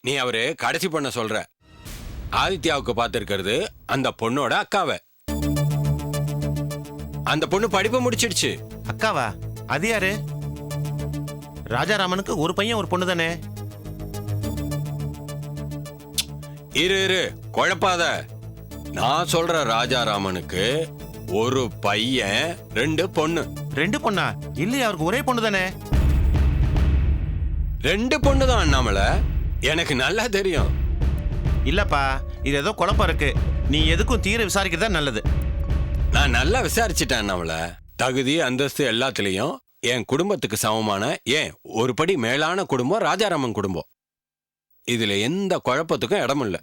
நீ அவரு கடைசி பொண்ண சொல்ற. ஆதித்யாவுக்கு பார்த்திருக்கிறது அந்த பொண்ணோட அக்காவை. அந்த பொண்ணு படிப்பு முடிச்சிடுச்சு. அக்காவா? அது யாரு? ராஜாராமனுக்கு ஒரு பையன் ஒரு பொண்ணு தானே இரு இரு குழப்பாத. நான் சொல்ற ராஜாராமனுக்கு ஒரு பையன் ரெண்டு பொண்ணு. ரெண்டு பொண்ணா? இல்லையா அவருக்கு ஒரே பொண்ணு தானே ரெண்டு பொண்ணு தான் அண்ணாமலை. எனக்கு நல்லா தெரியும். இல்லப்பா இது ஏதோ குழப்பம் இருக்கு. நீ எதுக்கும் தீர விசாரிக்கிறது தான் நல்லது. நான் நல்லா விசாரிச்சிட்டேன் அண்ணாமலை தகுதி அந்தஸ்து எல்லாத்துலயும் என் குடும்பத்துக்கு சமமான ஏன் ஒரு படி மேலான குடும்பம் ராஜாராமன் குடும்பம். இதுல எந்த குழப்பத்துக்கும் இடம் இல்ல.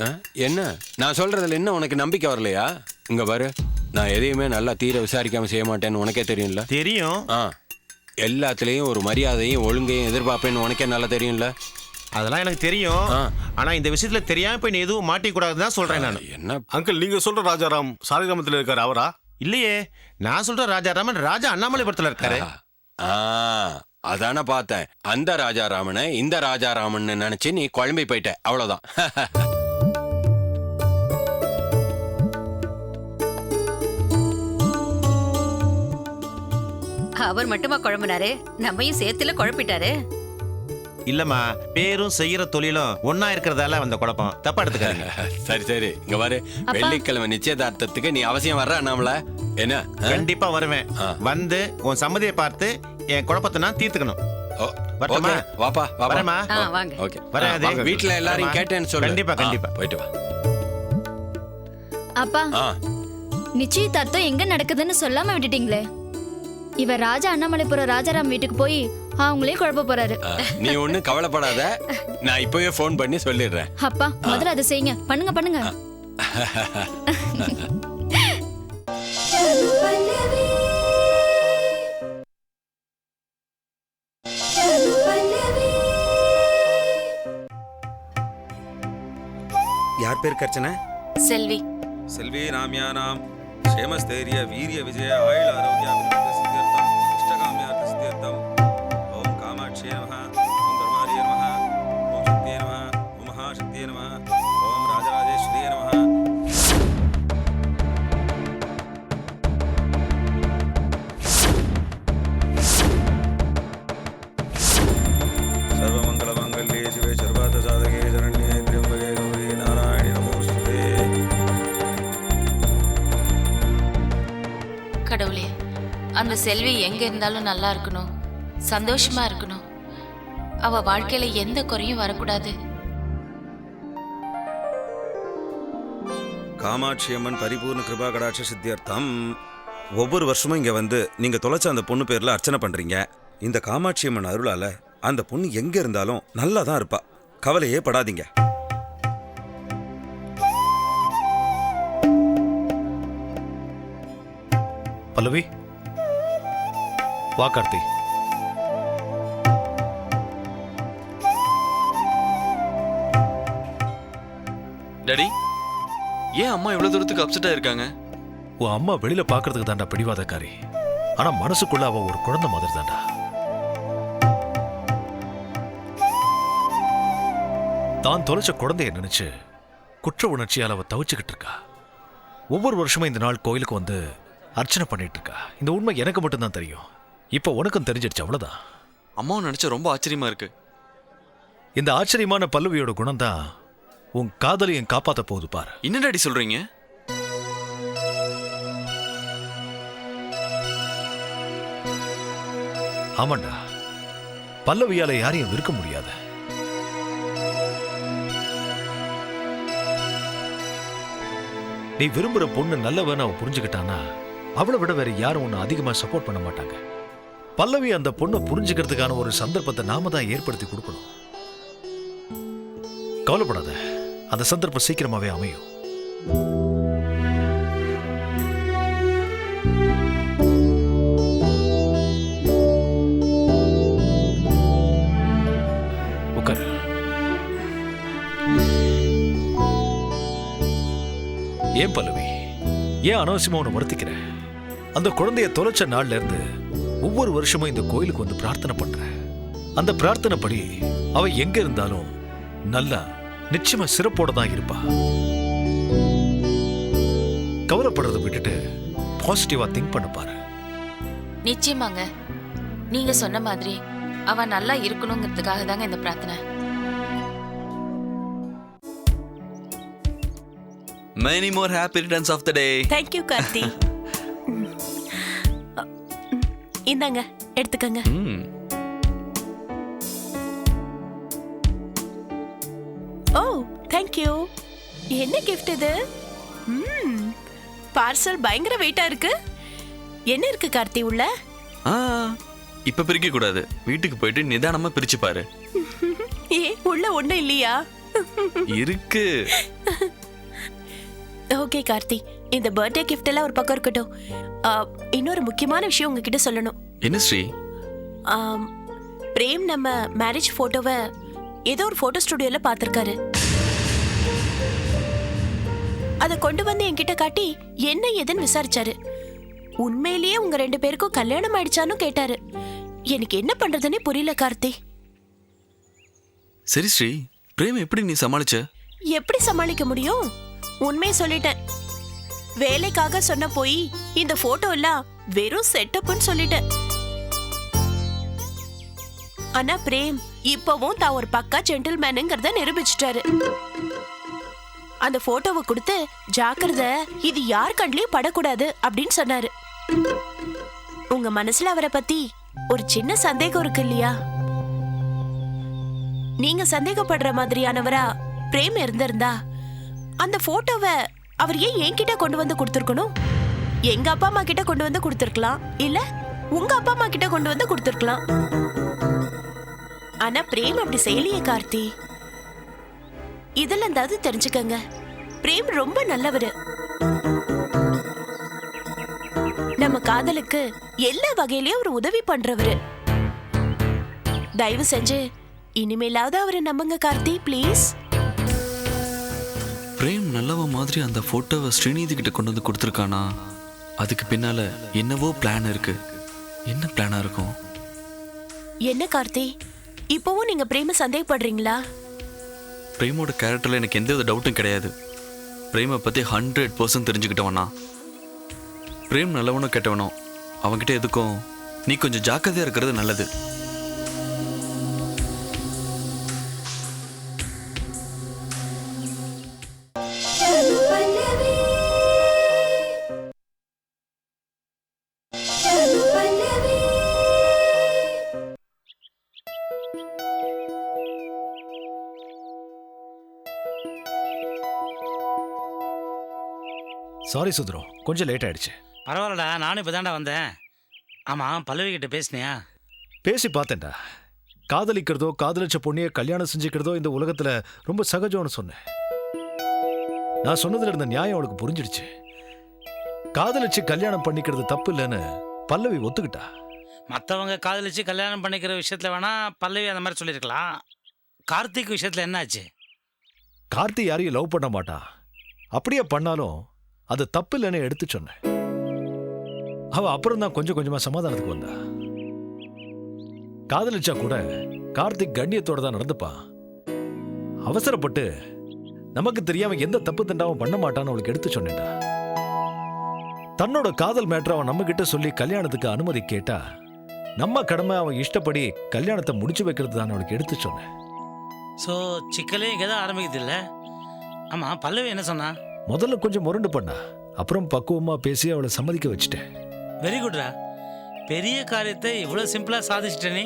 ஆ, என்ன? நான் சொல்றதுல என்ன உனக்கு நம்பிக்கை வரலையா? இங்க பாரு நான் எதையுமே நல்லா தீர விசாரிக்காம செய்ய மாட்டேன்னு உனக்கே தெரியும்ல? தெரியும். ஆ. எல்லாத்துலேயும் ஒரு மரியாதையும் ஒழுங்கையும் எதிர்பார்ப்பேன்னு உனக்கே நல்லா தெரியும்ல? அதெல்லாம் எனக்கு தெரியும். ஆ. ஆனா இந்த விஷயத்துல தெரியாம போய் நீ எதுவும் மாட்டிக்க கூடாதுன்னு தான் சொல்றேன் நான். என்ன? அங்கிள் நீங்க சொல்ற ராஜாராம் சாலிகிராமத்தில் இருக்காரு அவரா? இல்லையே. நான் சொல்ற ராஜாராமன் ராஜா அண்ணாமலைபுரத்துல இருக்காரு. ஆ அதானே பார்த்தேன். அந்த ராஜாராமனை இந்த ராஜாராமன் நினைச்சு நீ குழம்பி போயிட்ட. அவ்வளவுதான். அவர் மட்டுமா குழம்புனாரு நம்மையும் சேர்த்துல குழப்பிட்டாரு இல்லம்மா பேரும் செய்யற தொழிலும் ஒன்னா இருக்கிறதால வந்த குழப்பம் தப்பா எடுத்துக்காதீங்க சரி சரி இங்க பாரு வெள்ளிக்கிழமை நிச்சயதார்த்தத்துக்கு நீ அவசியம் வர்ற நம்மள என்ன? கண்டிப்பா வருவேன். வந்து உன் சம்மதியை பார்த்து என் குழப்பத்தை நான் தீர்த்துக்கணும்? ஓகே, வாப்பா வாப்பா வரேம்மா. ஆ, வாங்க. ஓகே. வாங்க. வீட்ல எல்லாரையும் வரேம்மா. கேட்டேன்னு சொல்லு கண்டிப்பா, கண்டிப்பா. போயிட்டு வா அப்பா நிச்சயதார்த்தம் எங்க நடக்குதுன்னு சொல்லாம விட்டுட்டீங்களே இவர் ராஜா அண்ணாமலைபுரம் ராஜாராம் வீட்டுக்கு போய் அவங்களே குழப்ப போறாரு. நீ ஒண்ணும் கவலைப்படாத. நான் இப்பவே ஃபோன் பண்ணி சொல்லிடுறேன். அப்பா முதல்ல அதை செய்யுங்க. பண்ணுங்க பண்ணுங்க. யார் பேருக்கு அர்ச்சனை செல்வி. செல்வி ராம்யானாம் க்ஷேமஸ்தைரிய வீரிய விஜய ஆயுள் ஆரோக்கிய. செல்வி எங்க இருந்தாலும் நல்லா இருக்கணும். சந்தோஷமா இருக்கணும். அவ வாழ்க்கையில எந்த குறையும் வரக்கூடாது. காமாட்சி அம்மன் பரிபூர்ண கிருபா கடாட்ச சித்தியர்த்தம். ஒவ்வொரு வருஷமும் இங்க வந்து நீங்க தொலைச்ச அந்த பொண்ணு பேர்ல அர்ச்சனை பண்றீங்க. இந்த காமாட்சி அம்மன் அருளால அந்த பொண்ணு எங்க இருந்தாலும் நல்லா தான் இருப்பா. கவலையே படாதீங்க. பல்லவி வா கார்த்தி. டாடி ஏன் அம்மா இவ்வளவு தூரத்துக்கு அப்செட்டா இருக்காங்க உன் அம்மா வெளியில பாக்குறதுக்கு தாண்டா பிடிவாதக்காரி. ஆனா மனசுக்குள்ள அவ ஒரு குழந்தை மாதிரி தாண்டா தான் தொலைச்ச குழந்தைய நினைச்சு குற்ற உணர்ச்சியால் அவ தவிச்சுக்கிட்டு இருக்கா. ஒவ்வொரு வருஷமும் இந்த நாள் கோயிலுக்கு வந்து அர்ச்சனை பண்ணிட்டு இருக்கா. இந்த உண்மை எனக்கு மட்டும்தான் தெரியும். இப்போ உனக்கும் தெரிஞ்சிடுச்சு அவ்வளவுதான். அம்மாவை நினைச்சா ரொம்ப ஆச்சரியமா இருக்கு. இந்த ஆச்சரியமான பல்லவியோட குணம் தான் உன் காதலியும் காப்பாத்த போகுது பாரு. என்ன டாடி சொல்றீங்க? ஆமாண்டா. பல்லவியால யாரையும் விற்க முடியாது. நீ விரும்புற பொண்ணு நல்லவன்னு அவ புரிஞ்சுக்கிட்டானா அவளை விட வேற யாரும் உன்னை அதிகமா சப்போர்ட் பண்ண மாட்டாங்க. பல்லவி அந்த பொண்ணை புரிஞ்சுக்கிறதுக்கான ஒரு சந்தர்ப்பத்தை நாம தான் ஏற்படுத்தி கொடுக்கணும். கவலைப்படாத அந்த சந்தர்ப்பம் சீக்கிரமாவே அமையும். ஏன் பல்லவி? ஏன் அனாவசியமா உன்னை வருத்திக்கிற? அந்த குழந்தைய தொலைச்ச நாள்ல இருந்து ஒவ்வொரு வருஷமும் இந்த கோயிலுக்கு வந்து பிரார்த்தனை பண்ற அந்த பிரார்த்தனைப்படி அவ எங்க இருந்தாலும் நல்லா நிச்சயமா சிறப்போட தான் இருப்பா. கவலைப்படுறதை விட்டுட்டு பாசிட்டிவா திங்க் பண்ண பாரு. நிச்சயமாங்க. நீங்க சொன்ன மாதிரி அவ நல்லா இருக்கணுங்கிறதுக்காக தாங்க இந்த பிரார்த்தனை. Many more happy returns of the day thank you Karthi இந்தாங்க எடுத்துக்கங்க. ம். ஓ தேங்க்யூ என்ன gift இது? ம் பார்சல் பயங்கர வெயிட்டா இருக்கு. என்ன இருக்கு கார்த்தி உள்ள? ஆ இப்ப பிரிக்க கூடாது. வீட்டுக்கு போயிட்டு நிதானமா பிரிச்சு பாரு. ஏ உள்ள ஒண்ணும் இல்லையா? இருக்கு. ஓகே கார்த்தி. இந்த பர்த்டே gift எல்லாம் ஒரு பக்கம் இருக்கட்டும். இன்னொரு முக்கியமான விஷயம் உங்ககிட்ட சொல்லணும். என்ன ஸ்ரீ? ஆம், பிரேம் நம்ம மேரேஜ் போட்டோவை ஏதோ ஒரு போட்டோ ஸ்டுடியோல பார்த்திருக்காரு. அதை கொண்டு வந்து என்கிட்ட காட்டி என்ன ஏதுன்னு விசாரிச்சாரு. உண்மையிலேயே உங்க ரெண்டு பேருக்கும் கல்யாணம் ஆயிடுச்சான்னு கேட்டாரு. எனக்கு என்ன பண்றதுன்னே புரியல கார்த்தி. சரி ஸ்ரீ. பிரேம் எப்படி நீ சமாளிச்ச? எப்படி சமாளிக்க முடியும்? உண்மை சொல்லிட்டேன். வேலைக்காக சொன்ன போய் இந்த போட்டோ எல்லாம் வெறும் செட்டப்னு சொல்லிட்டேன். ஆனா பிரேம் இப்பவும் தான் ஒரு பக்கா ஜென்டில்மேனுங்கிறத நிரூபிச்சிட்டாரு. அந்த போட்டோவை கொடுத்து ஜாக்கிரத இது யார் கண்லயும் படக்கூடாது அப்படின்னு சொன்னாரு. உங்க மனசுல அவரை பத்தி ஒரு சின்ன சந்தேகம் இருக்கு இல்லையா? நீங்க சந்தேகப்படுற மாதிரியானவரா பிரேம் இருந்திருந்தா? அந்த போட்டோவை அவர் ஏன் என்கிட்ட கொண்டு வந்து கொடுத்துருக்கணும்? எங்க அப்பா அம்மா கிட்ட கொண்டு வந்து கொடுத்துருக்கலாம் இல்ல உங்க அப்பா அம்மா கிட்ட கொண்டு வந்து கொடுத்துருக்கலாம்? ஆனா பிரேம் அப்படி செய்யலையே கார்த்தி. இதெல்லாம் இருந்தாவது தெரிஞ்சுக்கங்க. பிரேம் ரொம்ப நல்லவர். நம்ம காதலுக்கு எல்லா வகையிலயும் ஒரு உதவி பண்றவரு. தயவு செஞ்சு இனிமேலாவது அவரை நம்புங்க கார்த்தி ப்ளீஸ் பிரேம் நல்லவ மாதிரி அந்த போட்டோவை ஸ்ரீநிதி கிட்ட கொண்டு வந்து கொடுத்துருக்கானா? அதுக்கு பின்னால என்னவோ பிளான் இருக்கு. என்ன பிளானா இருக்கும்? என்ன கார்த்தி? இப்பவும் நீங்க பிரேம சந்தேகப்படுறீங்களா? பிரேமோட கேரக்டர்ல எனக்கு எந்த வித டவுட்டும் கிடையாது. பிரேமை பத்தி ஹண்ட்ரட் பர்சன்ட் தெரிஞ்சுக்கிட்டவனா? பிரேம் நல்லவனோ கெட்டவனோ அவன்கிட்ட எதுக்கும் நீ கொஞ்சம் ஜாக்கிரதையா இருக்கிறது நல்லது. சாரி சுந்தரம் கொஞ்சம் லேட் ஆயிடுச்சு. பரவாயில்லடா நானும் இப்போ தான்டா வந்தேன். ஆமாம் பல்லவி கிட்ட பேசினியா? பேசி பார்த்தேன்டா. காதலிக்கிறதோ காதலிச்ச பொண்ணிய கல்யாணம் செஞ்சுக்கிறதோ இந்த உலகத்துல ரொம்ப சகஜம்னு சொன்னேன். நான் சொன்னதுல இருந்த நியாயம் அவளுக்கு புரிஞ்சிடுச்சு. காதலிச்சு கல்யாணம் பண்ணிக்கிறது தப்பு இல்லைன்னு பல்லவி ஒத்துக்கிட்டா. மற்றவங்க காதலிச்சு கல்யாணம் பண்ணிக்கிற விஷயத்தில் வேணா பல்லவி அந்த மாதிரி சொல்லியிருக்கலாம். கார்த்திக் விஷயத்தில் என்னாச்சு? கார்த்தி யாரையும் லவ் பண்ண மாட்டான் அப்படியே பண்ணாலும் அது தப்பு இல்லைன்னு எடுத்து சொன்னேன். அவ அப்புறம் தான் கொஞ்சம் கொஞ்சமா சமாதானத்துக்கு வந்தா. காதலிச்சா கூட கார்த்திக் கண்ணியத்தோட தான் நடந்துப்பான். அவசரப்பட்டு நமக்கு தெரியாம எந்த தப்பு தண்டாவும் பண்ண மாட்டான்னு அவளுக்கு எடுத்து சொன்னேன்டா. தன்னோட காதல் மேட்ரு அவன் நம்ம கிட்ட சொல்லி கல்யாணத்துக்கு அனுமதி கேட்டா நம்ம கடமை அவன் இஷ்டப்படி கல்யாணத்தை முடிச்சு வைக்கிறது தான் அவளுக்கு எடுத்து சொன்னேன். ஸோ சிக்கலே இங்கே தான் ஆரம்பிக்குது இல்லை? ஆமாம் பல்லவி என்ன சொன்னா? முதல்ல கொஞ்சம் முரண்டு பண்ணா. அப்புறம் பக்குவமா பேசி அவளை சம்மதிக்க வச்சுட்டேன். வெரி குட்ரா பெரிய காரியத்தை இவ்வளோ சிம்பிளாக சாதிச்சிட்ட நீ.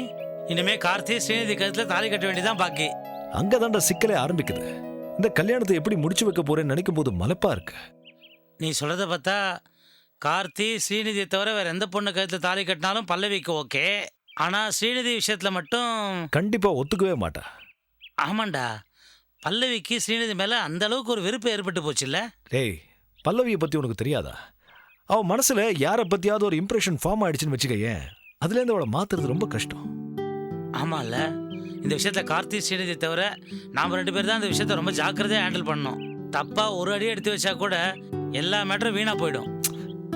இனிமே கார்த்தி ஸ்ரீநிதி கழுத்தில் தாலி கட்ட வேண்டியதான் பாக்கி. அங்கதான்டா சிக்கலே ஆரம்பிக்குது. இந்த கல்யாணத்தை எப்படி முடிச்சு வைக்க போறேன்னு நினைக்கும் போது மலைப்பா இருக்கு. நீ சொல்கிறத பார்த்தா கார்த்தி ஸ்ரீநிதியை தவிர வேற எந்த பொண்ணு கழுத்தில் தாலி கட்டினாலும் பல்லவிக்கு ஓகே. ஆனால் ஸ்ரீநிதி விஷயத்தில் மட்டும் கண்டிப்பா ஒத்துக்கவே மாட்டா. ஆமாண்டா. பல்லவிக்கு ஸ்ரீநிதி மேலே அந்த அளவுக்கு ஒரு வெறுப்பு ஏற்பட்டு போச்சுல்ல? டேய் பல்லவியை பத்தி உனக்கு தெரியாதா? அவ மனசுல யாரை பத்தியாவது ஒரு இம்ப்ரெஷன் ஃபார்ம் ஆயிடுச்சுன்னு வச்சுக்கயேன். அதுல இருந்து அவளை மாத்துறது ரொம்ப கஷ்டம். ஆமாம்ல இந்த விஷயத்துல கார்த்தி ஸ்ரீநிதி தவிர நாம் ரெண்டு பேர் தான் இந்த விஷயத்த ரொம்ப ஜாக்கிரதையாக ஹேண்டில் பண்ணோம் தப்பா ஒரு அடி எடுத்து வச்சா கூட எல்லா மேட்டரும் வீணா போயிடும்.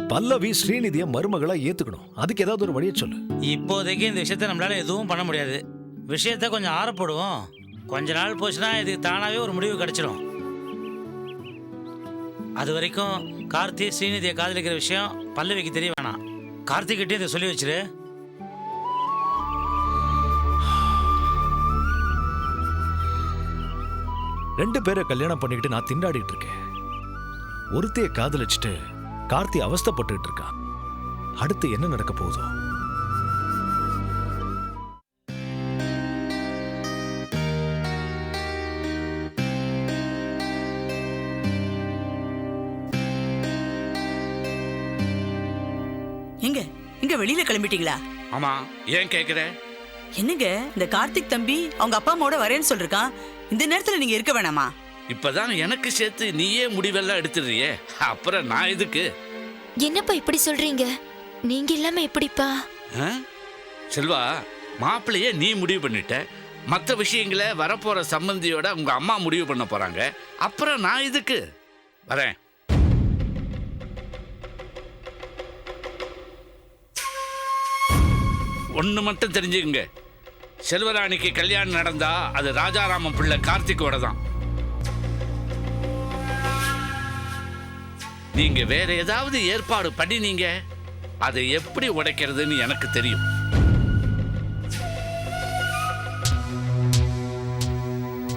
பல்லவி ஸ்ரீநிதியை மருமகளா ஏத்துக்கணும். அதுக்கு ஏதாவது ஒரு வழியை சொல்லு. இப்போதைக்கு இந்த விஷயத்த நம்மளால எதுவும் பண்ண முடியாது. விஷயத்தை கொஞ்சம் ஆறப்படுவோம். கொஞ்ச நாள் போச்சுன்னா இதுக்கு தானாகவே ஒரு முடிவு கிடைச்சிடும் அது வரைக்கும் கார்த்தி ஸ்ரீநிதியை காதலிக்கிற விஷயம் பல்லவிக்கு தெரிய வேணாம். கார்த்திகிட்டே இதை சொல்லி வச்சிரு. ரெண்டு பேரை கல்யாணம் பண்ணிக்கிட்டு நான் திண்டாடிட்டு இருக்கேன். ஒருத்தைய காதலிச்சுட்டு கார்த்தி அவஸ்தைப்பட்டுட்டு இருக்கான். அடுத்து என்ன நடக்க போகுதோ? எங்க? எங்க வெளியில கிளம்பிட்டீங்களா? ஆமா ஏன் கேட்குற என்னங்க இந்த கார்த்திக் தம்பி அவங்க அப்பா அம்மாவோட வரேன்னு சொல்லிருக்கான். இந்த நேரத்துல நீங்க இருக்க வேணாமா? இப்பதான் எனக்கு சேர்த்து நீயே முடிவெல்லாம் எடுத்துடுறியே. அப்புறம் நான் இதுக்கு என்னப்பா இப்படி சொல்றீங்க? நீங்க இல்லாம எப்படிப்பா? ஆ? செல்வா மாப்பிள்ளையே நீ முடிவு பண்ணிட்ட. மற்ற விஷயங்களை வரப்போற சம்பந்தியோட உங்க அம்மா முடிவு பண்ண போறாங்க. அப்புறம் நான் இதுக்கு வரேன். ஒன்று மட்டும் தெரிஞ்சுக்கங்க. செல்வராணிக்கு கல்யாணம் நடந்தா அது ராஜாராமன் பிள்ளை கார்த்திகோட தான். நீங்க வேற ஏதாவது ஏற்பாடு பண்ணினீங்க? அதை எப்படி உடைக்கிறதுன்னு எனக்கு தெரியும்.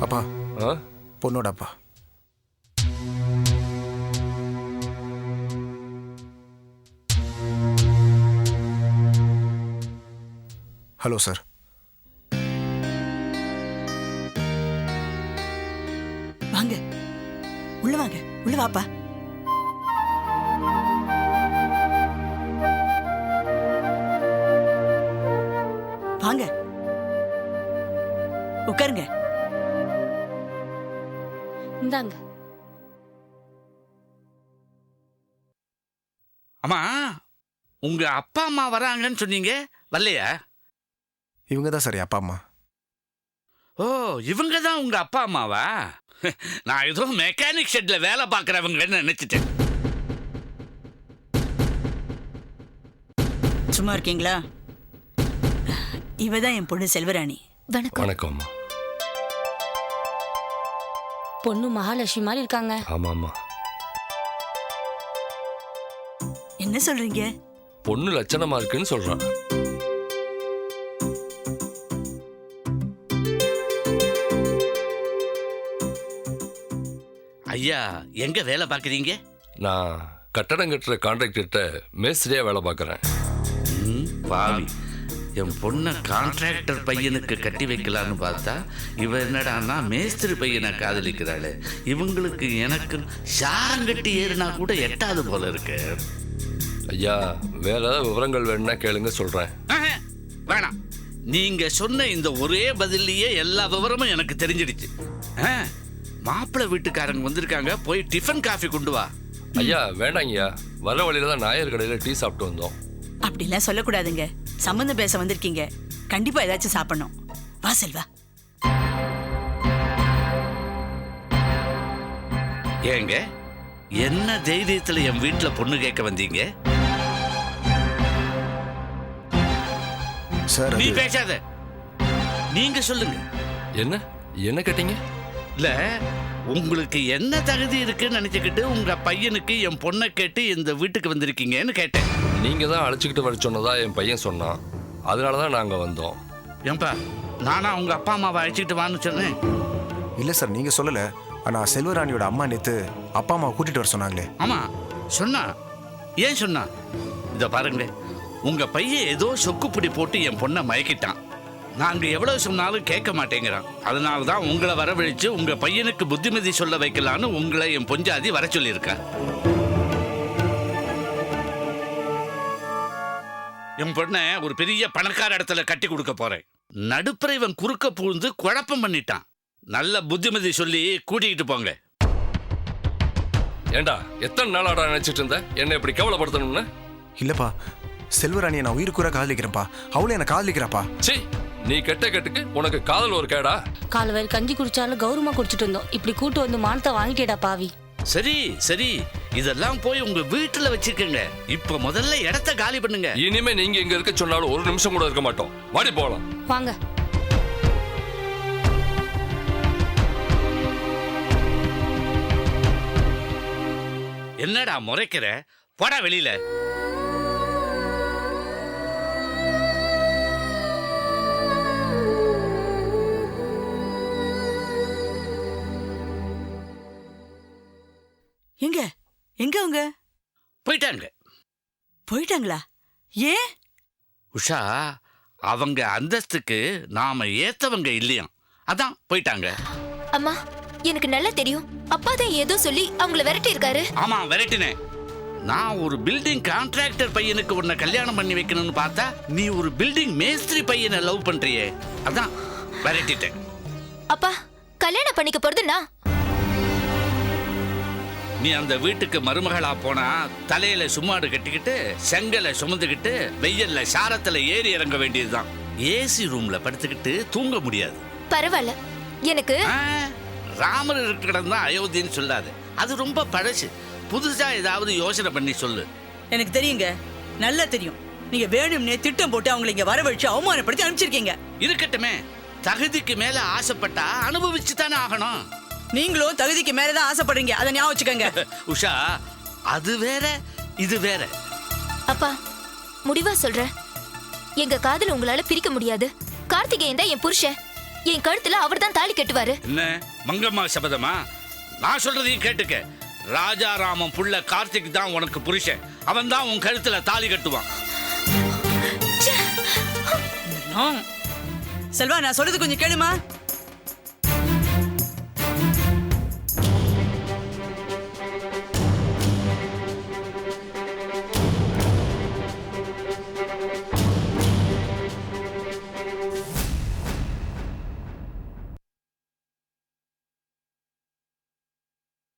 அப்பா பொண்ணோட அப்பா. Hello sir. வாங்க. உள்ள வாங்க. உள்ள வாப்பா. வாங்க. உட்காருங்க. இந்தாங்க. அம்மா உங்க அப்பா அம்மா வராங்கன்னு சொன்னீங்க. வரலையா? இவங்க தான் சார் என் அப்பா அம்மா. ஓ இவங்க தான் உங்க அப்பா அம்மாவா? நான் ஏதோ மெக்கானிக் ஷெட்ல வேலை பார்க்குறவங்கன்னு நினைச்சிட்டேன். சும்மா இருக்கீங்களா? இவ தான் என் பொண்ணு செல்வராணி. வணக்கம். வணக்கம்மா பொண்ணு மகாலட்சுமி மாதிரி இருக்காங்க. ஆமாம்மா என்ன சொல்றீங்க? பொண்ணு லட்சணமா இருக்குன்னு சொல்றான். ஐயா எங்க வேலை பார்க்குறீங்க? நான் கட்டடம் கட்டுற கான்ட்ராக்டர்கிட்ட மேஸ்திரியா வேலை பார்க்குறேன். ம், பாவி. என் பொண்ணை கான்ட்ராக்டர் பையனுக்கு கட்டி வைக்கலான்னு பார்த்தா இவ என்னடான்னா மேஸ்திரி பையனை காதலிக்கிறாளே. இவங்களுக்கு எனக்கு சாரங்கட்டி ஏறினா கூட எட்டாவது போல இருக்கு. ஐயா வேற ஏதாவது விவரங்கள் வேணும்னா கேளுங்க சொல்றேன். ஆஹா, வேணாம். நீங்க சொன்ன இந்த ஒரே பதில்லையே எல்லா விவரமும் எனக்கு தெரிஞ்சிடுச்சு. ஆ, மாப்பிள்ளை வீட்டுக்காரங்க வந்திருக்காங்க போய் டிஃபன் காஃபி கொண்டு வா. ஐயா வேண்டாங்கய்யா வர வழியில தான் நாயர் கடையில் டீ சாப்பிட்டு வந்தோம். அப்படிலாம் சொல்லக்கூடாதுங்க. சம்மந்தம் பேச வந்திருக்கீங்க. கண்டிப்பா ஏதாச்சும் சாப்பிடணும். வா செல்வா. ஏங்க என்ன தைரியத்துல என் வீட்டுல பொண்ணு கேட்க வந்தீங்க? சார் நீ பேசாத. நீங்க சொல்லுங்க. என்ன? என்ன கேட்டீங்க? இல்ல உங்களுக்கு என்ன தகுதி இருக்குன்னு நினைச்சுக்கிட்டு உங்க பையனுக்கு என் பொண்ணை கேட்டு இந்த வீட்டுக்கு வந்திருக்கீங்கன்னு கேட்டேன். நீங்க தான் அழைச்சிக்கிட்டு வர சொன்னதா என் பையன் சொன்னான். அதனால தான் நாங்கள் வந்தோம். ஏன்பா நானா உங்க அப்பா அம்மாவை அழைச்சிட்டு வான்னு சொன்னேன். இல்ல சார் நீங்க சொல்லல. ஆனா செல்வராணியோட அம்மா நேத்து அப்பா அம்மா கூட்டிட்டு வர சொன்னாங்களே. ஆமா சொன்னா. ஏன் சொன்னா? இத பாருங்களேன். உங்க பையன் ஏதோ சொக்குப்பிடி போட்டு என் பொண்ணை மயக்கிட்டான். நாங்க எவ்வளவு சொன்னாலும் கேட்க மாட்டேங்கிறான். அதனால தான் உங்களை வரவழைச்சு உங்க பையனுக்கு புத்திமதி சொல்ல வைக்கலான்னு உங்களை என் பொஞ்சாதி வர சொல்லியிருக்கா என் பொண்ணை ஒரு பெரிய பணக்கார இடத்துல கட்டி கொடுக்க போறேன். நடுப்புற இவன் குறுக்க பூந்து குழப்பம் பண்ணிட்டான். நல்ல புத்திமதி சொல்லி கூட்டிகிட்டு போங்க ஏண்டா எத்தனை நாளாடா நினைச்சிட்டு இருந்த? என்னை இப்படி கேவலப்படுத்தணும்னு? இல்லப்பா செல்வராணியை நான் உயிருக்குற காதலிக்கிறேன்ப்பா. அவளும் என்ன காதலிக்கிறாப்பா. சி நீ கெட்ட கெட்டுக்கு உனக்கு காதல் ஒரு கேடா? கால் வயல் கஞ்சி குடிச்சாலும் கௌரவமா குடிச்சிட்டு இருந்தோம் இப்படி கூட்டு வந்து மானத்தை வாங்கிட்டேடா பாவி. சரி சரி. இதெல்லாம் போய் உங்க வீட்டுல வச்சிருக்கங்க. இப்ப முதல்ல இடத்த காலி பண்ணுங்க. இனிமே நீங்க இங்க இருக்க சொன்னாலும் ஒரு நிமிஷம் கூட இருக்க மாட்டோம். வாடி போலாம். வாங்க. என்னடா முறைக்கிற? பட வெளியில. அவங்க போயிட்டாங்க. போயிட்டாங்களா? ஏன்? உஷா அவங்க அந்தஸ்துக்கு நாம ஏத்தவங்க இல்லையாம். அதான் போயிட்டாங்க. அம்மா எனக்கு நல்லா தெரியும். அப்பா தான் ஏதோ சொல்லி அவங்கள விரட்டி இருக்காரு ஆமா விரட்டினேன். நான் ஒரு பில்டிங் கான்ட்ராக்டர் பையனுக்கு உன்னை கல்யாணம் பண்ணி வைக்கணும்னு பார்த்தா நீ ஒரு பில்டிங் மேஸ்திரி பையனை லவ் பண்றியே. அதான் விரட்டிட்டேன். அப்பா கல்யாணம் பண்ணிக்க போறது நான் நீ அந்த வீட்டுக்கு மருமகளா போனா தலையில சும்மாடு கட்டிக்கிட்டு செங்கலை சுமந்துக்கிட்டு வெயில்ல சாரத்துல ஏறி இறங்க வேண்டியதுதான். ஏசி ரூம்ல படுத்துக்கிட்டு தூங்க முடியாது. பரவாயில்ல எனக்கு ராமர் இருக்கிறது தான் அயோத்தின்னு சொல்லாது. அது ரொம்ப பழசு. புதுசா ஏதாவது யோசனை பண்ணி சொல்லு. எனக்கு தெரியுங்க. நல்லா தெரியும். நீங்க வேணும்னே திட்டம் போட்டு அவங்களை இங்க வரவழைச்சு அவமானப்படுத்தி அனுப்பிச்சிருக்கீங்க. இருக்கட்டுமே. தகுதிக்கு மேல ஆசைப்பட்டா அனுபவிச்சு தானே ஆகணும். நீங்களும் தகுதிக்கு மேலதான் ஆசைப்படுறீங்க. அதை ஞாபகம் வச்சுக்கோங்க. உஷா அது வேற இது வேற. அப்பா முடிவா சொல்றேன் எங்க காதல் உங்களால பிரிக்க முடியாது. கார்த்திகேயன் தான் என் புருஷன். என் கழுத்துல அவர் தான் தாலி கட்டுவாரு. என்ன? மங்கம்மா சபதமா? நான் சொல்றதையும் கேட்டுக்க. ராஜாராமன் புள்ள கார்த்திக் தான் உனக்கு புருஷன். அவன் தான் உன் கழுத்துல தாலி கட்டுவான். செல்வா நான் சொல்றது கொஞ்சம் கேளுமா?